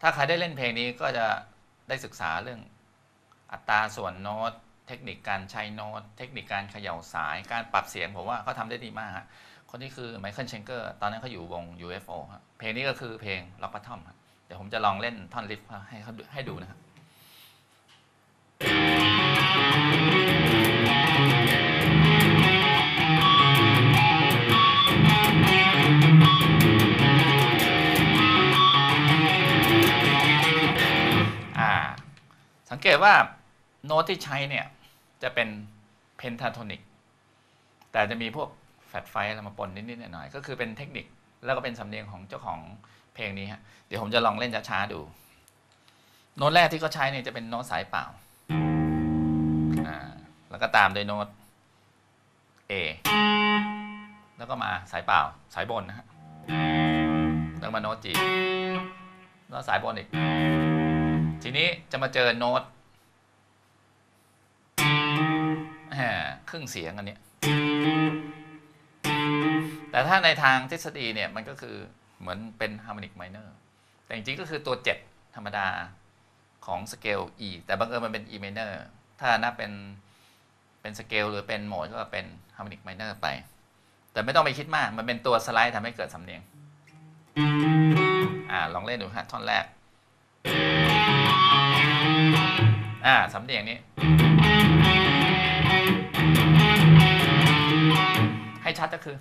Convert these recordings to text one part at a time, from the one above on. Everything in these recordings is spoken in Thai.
ถ้าใครได้เล่นเพลงนี้ก็จะได้ศึกษาเรื่องอัตราส่วนโน้ต เทคนิคการใช้โน้ต เทคนิคการเขย่าสาย การปรับเสียงผมว่าเขาทำได้ดีมากฮะ คนนี้คือไมเคิลเชงเกอร์ ตอนนั้นเขาอยู่วง UFO ฮะ เพลงนี้ก็คือเพลงล็อกปัททอมเดี๋ยวผมจะลองเล่นท่อนลิฟให้เขาให้ดูนะครับ สังเกตว่าโน้ตที่ใช้เนี่ย จะเป็นเพนทาโทนิกแต่จะมีพวกแฟดไฟอะไรมาปนนิดๆหน่อยๆก็คือเป็นเทคนิคแล้วก็เป็นสำเนียงของเจ้าของเพลงนี้ฮะเดี๋ยวผมจะลองเล่นช้าๆดู โน้ตแรกที่เขาใช้เนี่ยจะเป็นโน้ตสายเปล่าอ่าแล้วก็ตามด้วยโน้ต A แล้วก็มาสายเปล่าสายบนนะฮะแล้วมาโน้ต G แล้วสายบนอีก ทีนี้จะมาเจอโน้ตครึ่งเสียงอันนี้ แต่ถ้าในทางทฤษฎีเนี่ยมันก็คือเหมือนเป็นฮาร์โมนิกไมเนอร์ แต่จริงๆก็คือตัว 7 ธรรมดาของสเกล E แต่บังเอิญมันเป็น E minor ถ้านับเป็นเป็นสเกลหรือเป็นโหมดก็เป็นฮาร์โมนิกไมเนอร์ไป แต่ไม่ต้องไปคิดมาก มันเป็นตัวสไลด์ทำให้เกิดสำเนียง อ่า ลองเล่นดูฮะท่อนแรก อ่าสำเนียงนี้ ให้ชัดก็คือ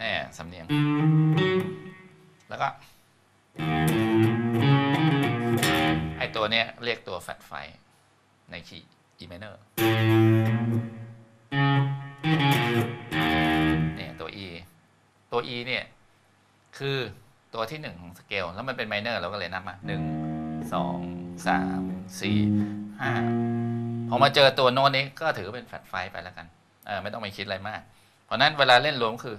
นี่สำเนียง แล้วก็ ไอตัวเนี้ยเรียกตัวแฟตไฟในคีย์ E minor เนี่ยตัว E ตัว E เนี่ย คือ ตัวที่หนึ่งของสเกลแล้วมันเป็นไมเนอร์เราก็เลยนับมาหนึ่งสองสามสี่ห้าพอมาเจอตัวโน้ตนี้ก็ถือเป็นแฟลตไฟไปแล้วกันเออไม่ต้องไปคิดอะไรมาก เพราะนั้นเวลาเล่นรวมคือ